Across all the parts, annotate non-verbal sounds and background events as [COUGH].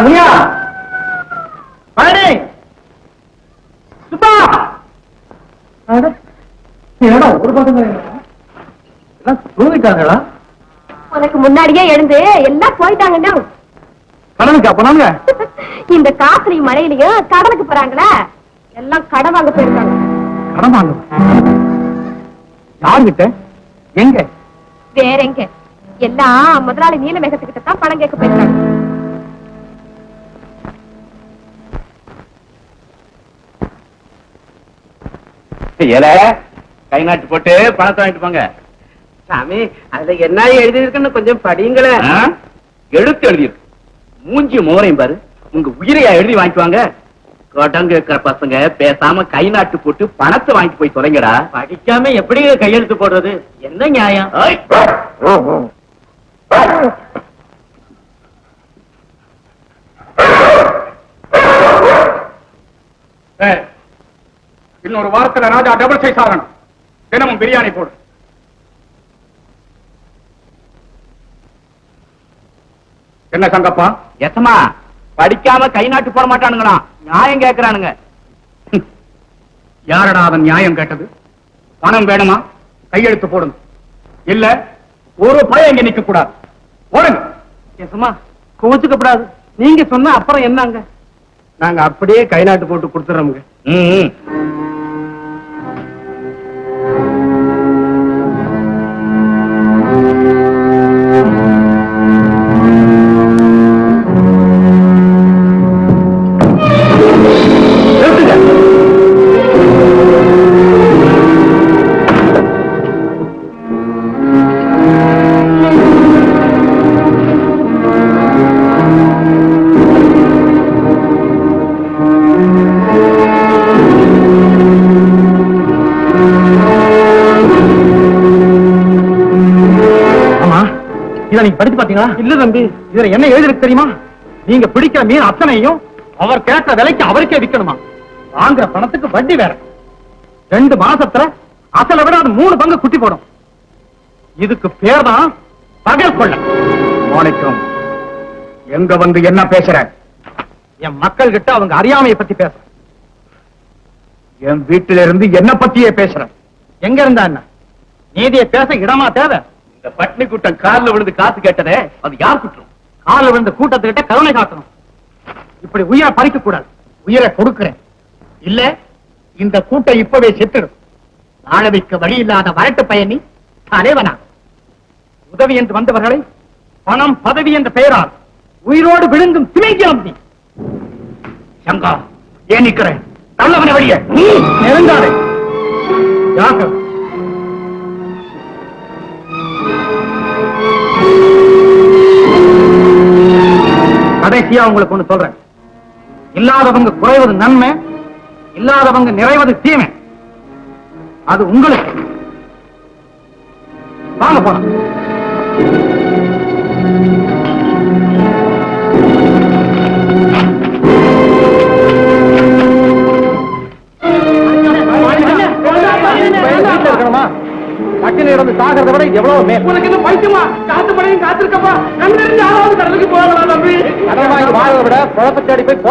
முனியா பழனி சுப்பா என்னடா ஒரு பக்கம் தூங்கிட்டாங்களா உனக்கு முன்னாடியே எழுந்து எல்லாம் போயிட்டாங்கன்னா போனாங்க இந்த காத்துலயும் மழையிலயும் கடலுக்கு போறாங்களா எல்லாம் கடன் வாங்க போயிருக்காங்க கடன் வாங்க யாருகிட்ட? எங்க? வேற எங்க எல்லாம் முதலாளி நீலமேகத்துக்கிட்ட தான் பணம் கேட்க போயிருக்காங்க. ஏல கை நாட்டு போட்டு பணத்தை வாங்கிட்டு போங்க. சாமி அதுல என்ன எழுதி இருக்குன்னு கொஞ்சம் படிங்களேன் ஆ? எழுத்து எழுதியிருக்கு. மூஞ்சி மோரையும் பாரு. உங்க உயிரையா எழுதி வாங்கிட்டு வாங்க கேட்கிற பசங்க பேசாம கை நாட்டு போட்டு பணத்தை வாங்கிட்டு போய் தொலைங்கடா. படிக்காம எப்படி கையெழுத்து போடுறது? என்ன நியாயம்? இன்னொரு வாரத்துல ராஜா டபுள் சைஸ் ஆகணும். தினமும் பிரியாணி போடு. என்ன சங்கப்பா? எசமா படிக்காம கை நாட்டு போட மாட்டானுங்களாம். நியாயம் கேக்குறானுங்க. யாரடா அவன் நியாயம் கேட்டது? பணம் வேணுமா? கையெழுத்து போடுங்க இல்ல ஒரு பயம் இங்க நிக்க கூடாது போடுங்க சும்மா கோச்சுக்கப்படாது நீங்க சொன்ன அப்புறம் என்னங்க? நாங்க அப்படியே கை நாட்டு போட்டு கொடுத்துறோமுங்க. இத நீங்க படிச்சு பாத்தீங்களா இல்ல தம்பி. இதுல என்ன எழுதிருக்கு தெரியுமா? நீங்க பிடிக்கிற மீன் அத்தனையும் அவர் கேட்ட விலைக்கு அவருக்கே விக்கணுமா? வாங்குற பணத்துக்கு வட்டி வேற. ரெண்டு மாசத்துல அசலை விட அது மூணு பங்கு குட்டி போடும். இதுக்கு பேர் தான் பகல் கொள்ள. மாணிக்கம் எங்க வந்து என்ன பேசுற? என் மக்கள் கிட்ட அவங்க அறியாமையை பத்தி பேச. என் வீட்டில இருந்து என்ன பத்தியே பேசுற. எங்க இருந்தா என்ன? நீதியை பேச இடமா தேவை? இந்த பட்னி கூட்டம் கால்ல விழுந்து காசு கேட்டதே அது யார் குற்றம்? கால விழுந்த கூட்டத்துக்கிட்ட கருணை காட்டணும். இப்படி உயிரை பறிக்க கூடாது. உயிரை கொடுக்கிறேன். இல்ல இந்த கூட்டம் இப்பவே செத்துடும். வாழவைக்க வழி இல்லாத வரட்டு பயணி தலைவனா. உதவி என்று வந்தவர்களை பணம் பதவி என்ற பெயரால் உயிரோடு விழுங்கும் திமைக்கலாம் நீ. சங்கா ஏன் நிக்கிறேன் தள்ளவனை வழிய நெருங்காதே. ஜாக்கிரதை. கடைசியா உங்களுக்கு ஒண்ணு சொல்றேன். இல்லாதவங்க குறைவது நன்மை இல்லாதவங்க நிறைவது தீமை. அது உங்களுக்கு. வாங்க போலாம். வாங்கி வாழ்றதை விட குழப்ப தேடி போய்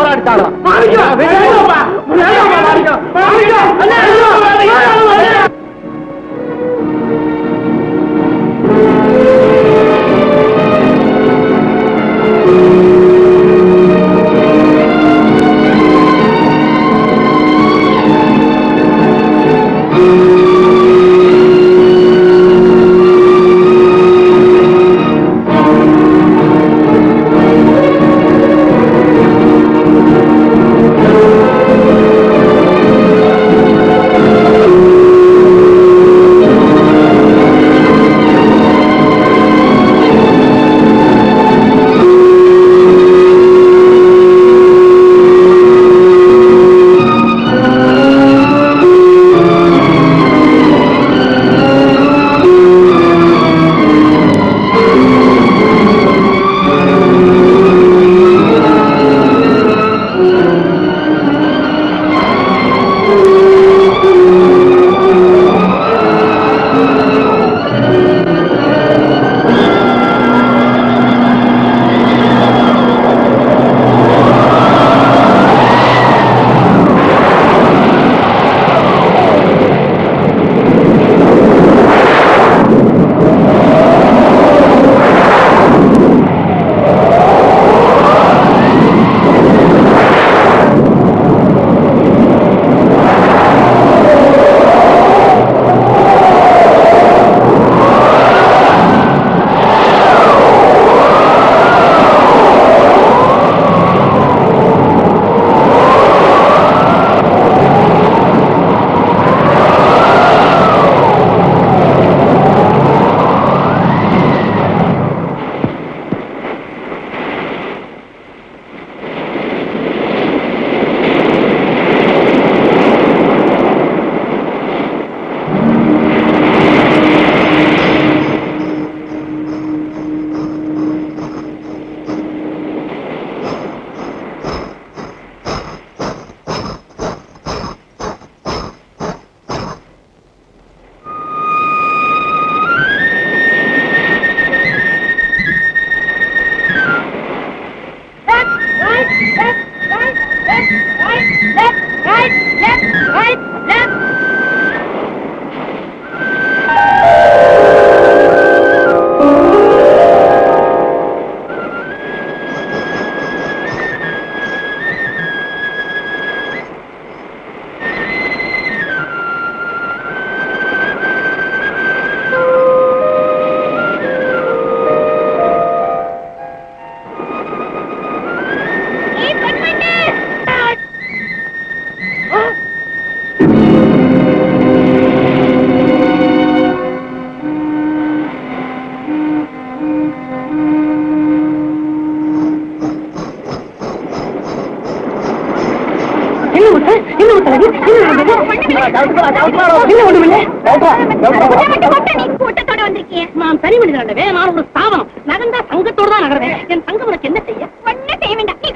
நான் தனி மனிதன் நான் ஒரு ஸ்தாபனம் நகர்ந்தா சங்கத்தோடு தான் நகர்வேன் என் சங்கம் உனக்கு என்ன செய்ய ஒண்ணும் செய்ய வேண்டாம் நீ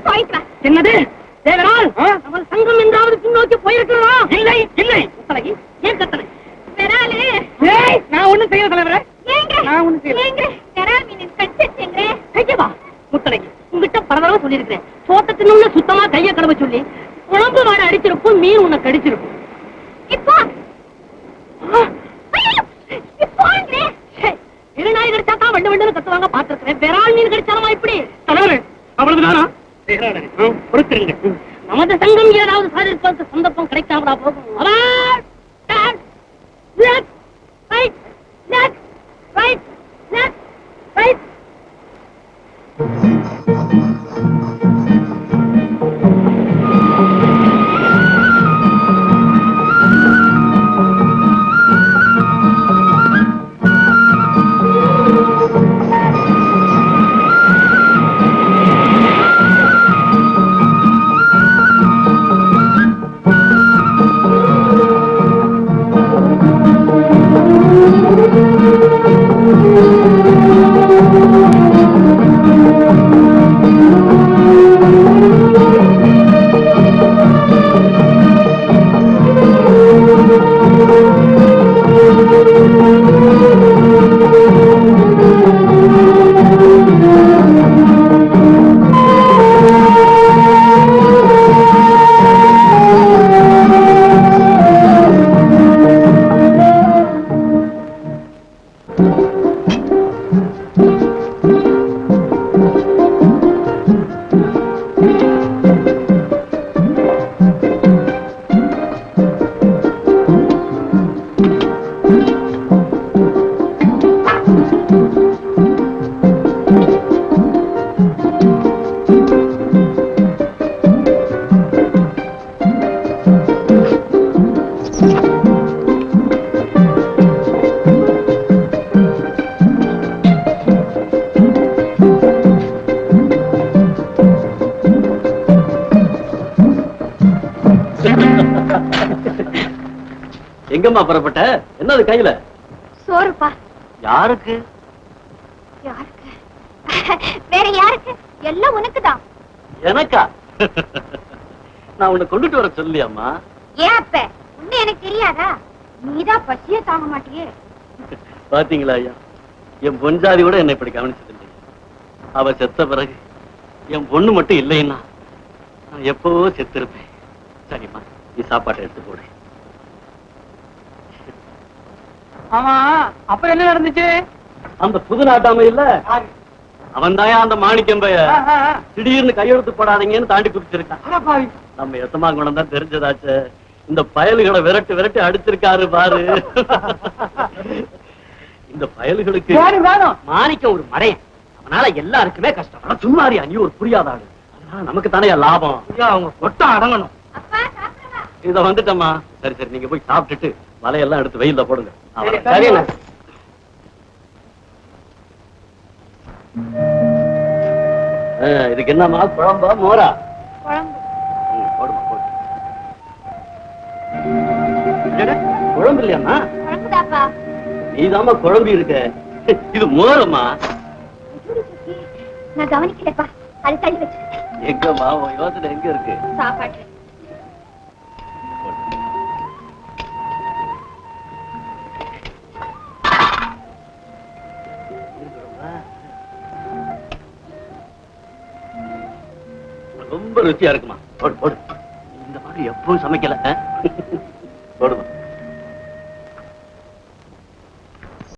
என்னது தேவரால் சங்கம் என்றாவது பின்னோக்கி போயிருக்கிறா இல்லை இல்லை ஏன் கத்தனை பெறாலு நான் ஒண்ணும் செய்ய தலைவரே ஏங்க நான் ஒண்ணும் செய்யல. பெறால் மீன் உங்ககிட்ட பல தடவை சொல்லியிருக்கிறேன் தோட்டத்தினுள்ள சுத்தமா கையை கடவை சொல்லி குழம்பு வாடை அடிச்சிருக்கும் மீன் உன்னை கடிச்சிருக்கும். இப்போ? ஐயோ, இப்போங்க இருநாய் கடிச்சா தான் வண்டு வண்டுன்னு கத்துவாங்க பாத்துருக்கிறேன் பெறால் மீன் கடிச்சாலுமா இப்படி? தலைவரே அவளது நானா? பொறுத்திருங்க நமது சங்கம் ஏதாவது சாதிப்பதற்கு சந்தர்ப்பம் கிடைக்காமலா போகும். அவார்ட்! எங்கம்மா புறப்பட்ட? என்னது கையில? சோறுப்பா. யாருக்கு? யாருக்கு? [LAUGHS] வேற யாருக்கு? எல்லாம் உனக்குதான். எனக்கா? நான் உன்னை கொண்டுட்டு வர சொல்லியாம்மா ஏன் அப்ப? உன்ன எனக்கு தெரியாதா? நீதான் பசியே தாங்க மாட்டியே. பாத்தீங்களா ஐயா? என் பொஞ்சாதி கூட என்னை இப்படி கவனிச்சது இல்லை அவ செத்த பிறகு என் பொண்ணு மட்டும் இல்லைன்னா நான் எப்பவோ செத்திருப்பேன்? சரிம்மா நீ சாப்பாட்டை எடுத்து போடு. ஆமா அப்புறம் என்ன நடந்துச்சு? அந்த புது நாட்டாம இல்ல? அவன் தான் அந்த மாணிக்கம் பைய திடீர்னு கையெழுத்து போடாதீங்கன்னு தாண்டி குதிச்சிருக்கான். நம்ம எத்தமாங்குளம் தான் தெரிஞ்சதாச்சு. இந்த பயலுகளை விரட்டு விரட்டி அடிச்சிருக்காரு பாரு. இந்த பயல்களுக்கு மாணிக்கம் ஒரு மடையன் அவனால எல்லாருக்குமே கஷ்டம். ஆனா சும்மாரியா நீ ஒரு புரியாத ஆளு. அதனால நமக்கு தானே லாபம். அவங்க கொட்டம் அடங்கணும். இத வந்துட்டம்மா. சரி சரி நீங்க போய் சாப்பிட்டுட்டு வலையெல்லாம் எடுத்து வெயில்ல போடுங்க. சரிண்ணா இதுக்கு என்னம்மா? குழம்பா மோரா? குழம்பு. ம், போடுமா போடு. அடடே, குழம்பு இருக்க. இது மோரம்மா. நான் கவனிக்கலப்பா. அது தள்ளி வச்சு எங்கம்மா யோசனை எங்க இருக்கு? சாப்பாட்டு ருசியா இருக்குமா? போடு போடு. இந்த மாதிரி எப்பவும் சமைக்கல போடுமா?